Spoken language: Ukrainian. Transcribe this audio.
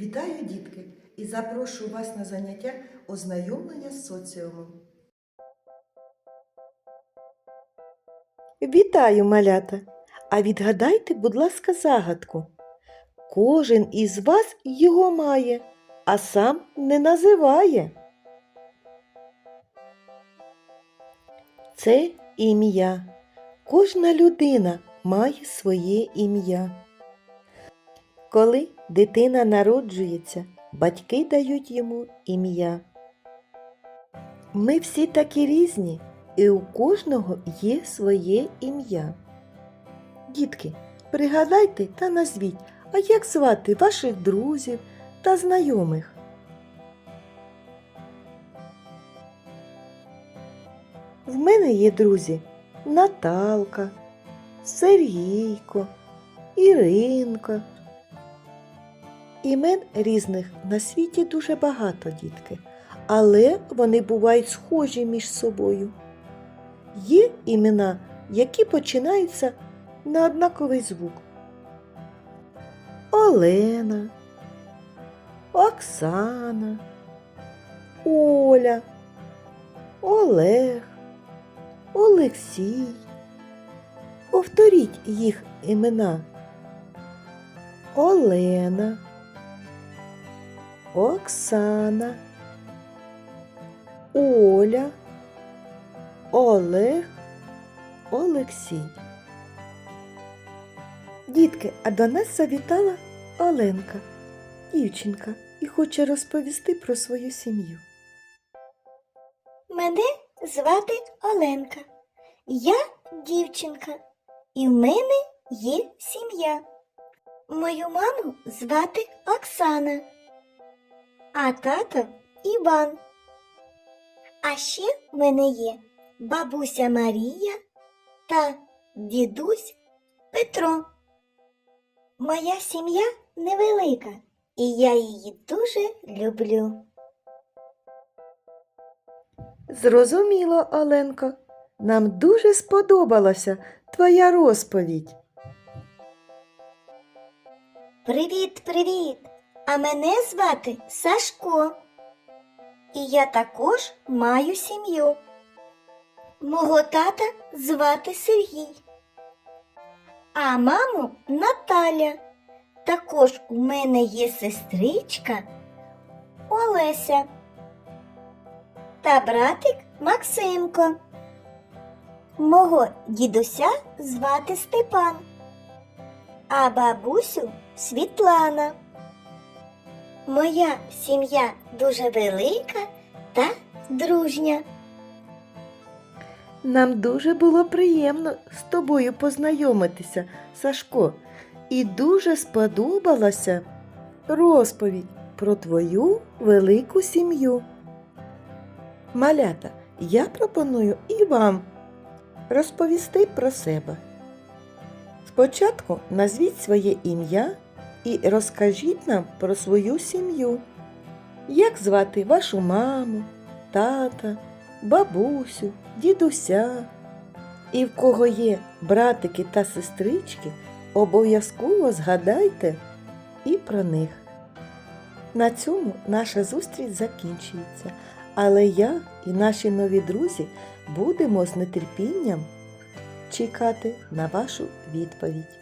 Вітаю, дітки, і запрошую вас на заняття ознайомлення з соціумом. Вітаю, малята! А відгадайте, будь ласка, загадку. Кожен із вас його має, а сам не називає. Це ім'я. Кожна людина має своє ім'я. Коли дитина народжується, батьки дають йому ім'я. Ми всі такі різні, і у кожного є своє ім'я. Дітки, пригадайте та назвіть, а як звати ваших друзів та знайомих. В мене є друзі Наталка, Сергійко, Іринка. Імен різних на світі дуже багато, дітки, але вони бувають схожі між собою. Є імена, які починаються на однаковий звук. Олена, Оксана, Оля, Олег, Олексій. Повторіть їх імена. Олена, Оксана, Оля, Олег, Олексій. Дітки, а до нас завітала Оленка, дівчинка, і хоче розповісти про свою сім'ю. Мене звати Оленка. Я дівчинка, і в мене є сім'я. Мою маму звати Оксана, а тата Іван. А ще в мене є бабуся Марія та дідусь Петро. Моя сім'я невелика, і я її дуже люблю. Зрозуміло, Оленко, нам дуже сподобалася твоя розповідь. Привіт, привіт! А мене звати Сашко. І я також маю сім'ю. Мого тата звати Сергій. А маму Наталя. Також у мене є сестричка Олеся та братик Максимко. Мого дідуся звати Степан а бабусю Світлана. Моя сім'я дуже велика та дружня. Нам дуже було приємно з тобою познайомитися, Сашко, і дуже сподобалася розповідь про твою велику сім'ю. Малята, я пропоную і вам розповісти про себе. Спочатку назвіть своє ім'я і розкажіть нам про свою сім'ю. Як звати вашу маму, тата, бабусю, дідуся? І в кого є братики та сестрички, обов'язково згадайте і про них. На цьому наша зустріч закінчується, але я і наші нові друзі будемо з нетерпінням чекати на вашу відповідь.